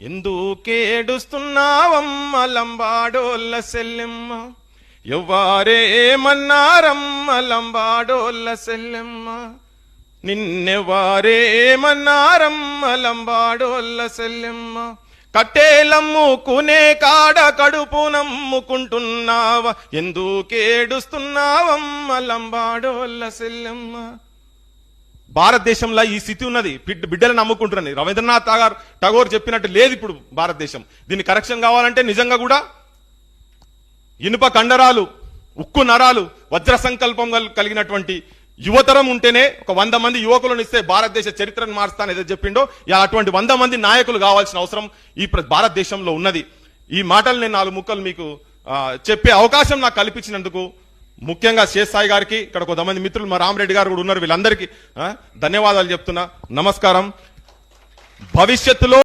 ఎందుకేడుస్తున్నావమ్మ లంబాడోళ్ళ సెల్లెమ్మ? ఎవ్వారేమన్నారమ్మ లంబాడోళ్ళ సెల్లెమ్మ? నిన్నెవారేమన్నారమ్మ లంబాడోళ్ళ సెల్లెమ్మ? కట్టేలమ్ముకునే కాడ కడుపు నమ్ముకుంటున్నావా? ఎందుకేడుస్తున్నావమ్మ లంబాడోళ్ళ సెల్లెమ్మ? భారతదేశంలో ఈ స్థితి ఉన్నది. బిడ్డ బిడ్డలను నమ్ముకుంటున్నది. రవీంద్రనాథ్ ఠాగూర్ ఠాగూర్ చెప్పినట్టు లేదు ఇప్పుడు భారతదేశం. దీన్ని కరెక్షన్ కావాలంటే నిజంగా కూడా ఇనుప కండరాలు ఉక్కు నరాలు వజ్ర సంకల్పం కలిగినటువంటి యువతరం ఉంటేనే ఒక వంద మంది యువకులను ఇస్తే భారతదేశ చరిత్రను మారుస్తాను ఏదో చెప్పిండో ఇలా అటువంటి వంద మంది నాయకులు కావాల్సిన అవసరం ఈ భారతదేశంలో ఉన్నది. ఈ మాటలు నేను నాలుగు ముక్కలు మీకు చెప్పే అవకాశం నాకు కల్పించినందుకు ముఖ్యంగా శేషాయి గారికి ఇక్కడ కొంతమంది మిత్రులు మా రామరెడ్డి గారు కూడా ఉన్నారు వీళ్ళందరికీ ధన్యవాదాలు చెప్తున్నా. నమస్కారం. భవిష్యత్తులో